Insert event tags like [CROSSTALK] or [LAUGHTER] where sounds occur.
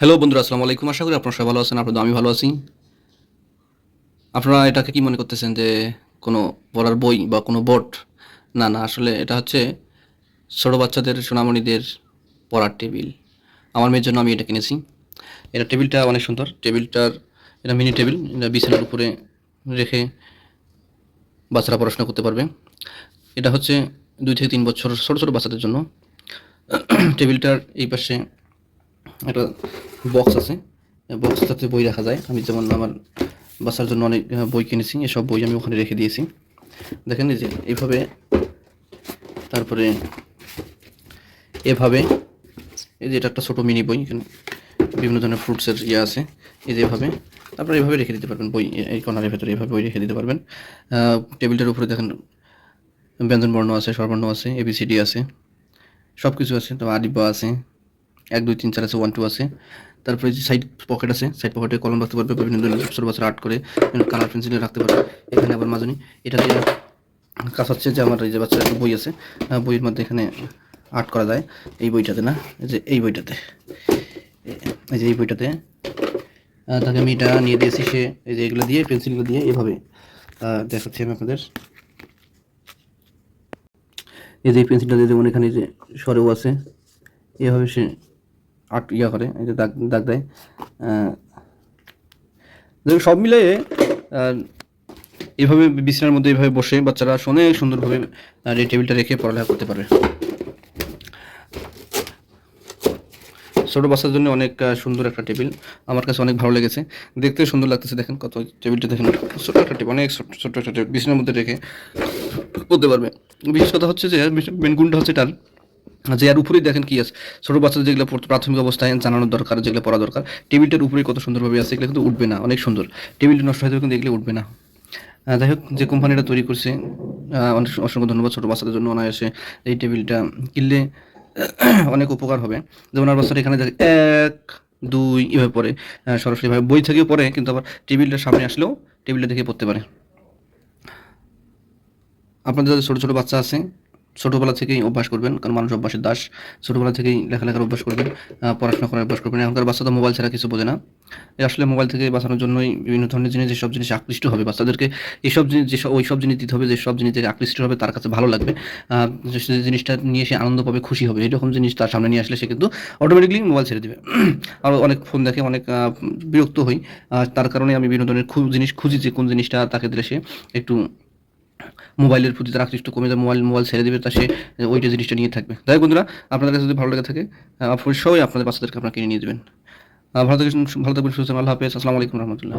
Hello বন্ধুরা, আসসালামু আলাইকুম। আশা করি আপনারা সবাই ভালো আছেন, আপনাদের আমি ভালো আছি। আপনারা এটাকে কি মনে করতেছেন যে কোনো পড়ার বই বা কোনো বোর্ড? না না, আসলে এটা হচ্ছে ছোটো বাচ্চাদের, সোনামণিদের পড়ার টেবিল। আমার মেয়ের জন্য আমি এটা কিনেছি। এটা টেবিলটা অনেক সুন্দর। টেবিলটার, এটা মিনি টেবিল, এটা বিছানার উপরে রেখে বাচ্চারা পড়াশোনা করতে পারবে। এটা হচ্ছে দুই থেকে তিন বছর ছোটো ছোটো বাচ্চাদের জন্য। টেবিলটার এই পাশে একটা বক্স আছে। বক্সটাতে বই রাখা যায়। আমি যেমন আমার বাচ্চার জন্য অনেক বই কিনেছি, এসব বই আমি ওখানে রেখে দিয়েছি। দেখেন যে, এইভাবে তারপরে এভাবে, এই যে এটা একটা ছোটো মিনি বই, এখানে বিভিন্ন ধরনের ফ্রুটসের ইয়ে আছে। এই যে এভাবে আপনারা এইভাবে রেখে দিতে পারবেন বই, এই কর্নারের ভেতরে এইভাবে বই রেখে দিতে পারবেন। টেবিলটার উপরে দেখেন ব্যঞ্জন বর্ণ আছে, স্বরবর্ণ আছে এবিসিডি আছে সব কিছু আছে তো আদিবা আছে। এক, দুই, তিন, চার আছে ওয়ান টু আছে। তারপরে যে সাইড পকেট আছে সাইড পকেটে কলম রাখতে পারবে, বিভিন্ন ধরনের ছোটো বাচ্চারা আর্ট করে কালার পেন্সিলে রাখতে পারবে। এখানে আবার মাজনি এটা দিয়ে কাজ হচ্ছে যে আমার এই যে বাচ্চার একটা বই আছে বইয়ের মধ্যে এখানে আর্ট করা যায়, এই বইটাতে না, এই যে, এই বইটাতে। এই যে, এই বইটাতে তাকে আমি এটা নিয়ে দিয়েছি সে, এই যে এগুলো দিয়ে পেন্সিলগুলো দিয়ে এভাবে দেখাচ্ছি আমি আপনাদের। এই যে পেন্সিলটা দিয়ে যেমন এখানে যে সরেও আছে, এভাবে সে আর্ট ইয়া করে, এই যে দাগ দাগ দেয়। সব মিলিয়ে এভাবে বিছানার মধ্যে এভাবে বসে বাচ্চারা অনেক সুন্দরভাবে এই টেবিলটা রেখে পড়ালেখা করতে পারবে ছোটো বাচ্চার জন্য অনেক সুন্দর একটা টেবিল আমার কাছে অনেক ভালো লেগেছে। দেখতে সুন্দর লাগতেছে, দেখেন কত টেবিলটা দেখেন, ছোটো একটা টেবিল অনেক ছোট একটা টেবিল বিছানার মধ্যে রেখে করতে পারবে। বিশেষ কথা হচ্ছে যে মেন গুণটা হচ্ছে এটার যে আর উপরেই দেখেন কি আছে? ছোটো বাচ্চাদের যেগুলো প্রাথমিক অবস্থায় জানানোর দরকার, যেগুলো পড়া দরকার, টেবিলটার উপরেই কত সুন্দরভাবে আছে, এগুলো কিন্তু উঠবে না, অনেক সুন্দর। টেবিলটা নষ্ট হয়ে যাবে কিন্তু এগুলো উঠবে না। যাই হোক, যে কোম্পানিটা তৈরি করছে অনেক অসংখ্য ধন্যবাদ ছোটো বাচ্চাদের জন্য অনায়াসে এই টেবিলটা কিনলে [CLEARS THROAT] অনেক উপকার হবে। যেমন আর বাচ্চারা এখানে দেখে এক, দুই, এভাবে পড়ে। সরাসরিভাবে বই থেকেও পড়ে, কিন্তু আবার টেবিলটার সামনে আসলেও টেবিলটা দেখে পড়তে পারে। আপনাদের ছোটো ছোটো বাচ্চা আছে ছোটোবেলা থেকেই অভ্যাস করবেন, কারণ মানুষ অভ্যাসের দাস। ছোটোবেলা থেকেই লেখালেখার অভ্যাস করবেন পড়াশোনা করার অভ্যাস করবেন। এখনকার বাচ্চা তো মোবাইল ছাড়া কিছু বোঝে না। আসলে মোবাইল থেকে বাঁচানোর জন্যই বিভিন্ন ধরনের জিনিস, যেসব জিনিস আকৃষ্ট হবে বাচ্চাদেরকে এইসব জিনিস, যেসব ওই সব জিনিস দিতে হবে, যেসব জিনিস থেকে আকৃষ্ট হবে তার কাছে ভালো লাগবে। যে জিনিসটা নিয়ে সে আনন্দ পাবে, খুশি হবে। এরকম জিনিস তার সামনে নিয়ে আসলে সে কিন্তু অটোমেটিকলি মোবাইল ছেড়ে দেবে। [CLEARS THROAT] আর অনেক ফোন দেখে অনেক বিরক্ত হই। তার কারণে আমি বিভিন্ন ধরনের জিনিস খুঁজি যে কোন জিনিসটা তাকে দিলে সে একটু মোবাইলের প্রতি তার আকৃষ্ট কমে যাবে মোবাইল মোবাইল ছেড়ে দেবে, তা সে ওইটা জিনিসটা নিয়ে থাকবে। তাই বন্ধুরা, আপনাদের কাছে যদি ভালো লেগে থাকে অবশ্যই আপনাদের বাচ্চাদেরকে আপনারা কিনে নিয়ে দেবেন। ভালো থাকবেন ভালো থাকবেন, সুস্থ আল্লাহ হাফেজ, আসসালামু আলাইকুম রহমতুল্লাহ।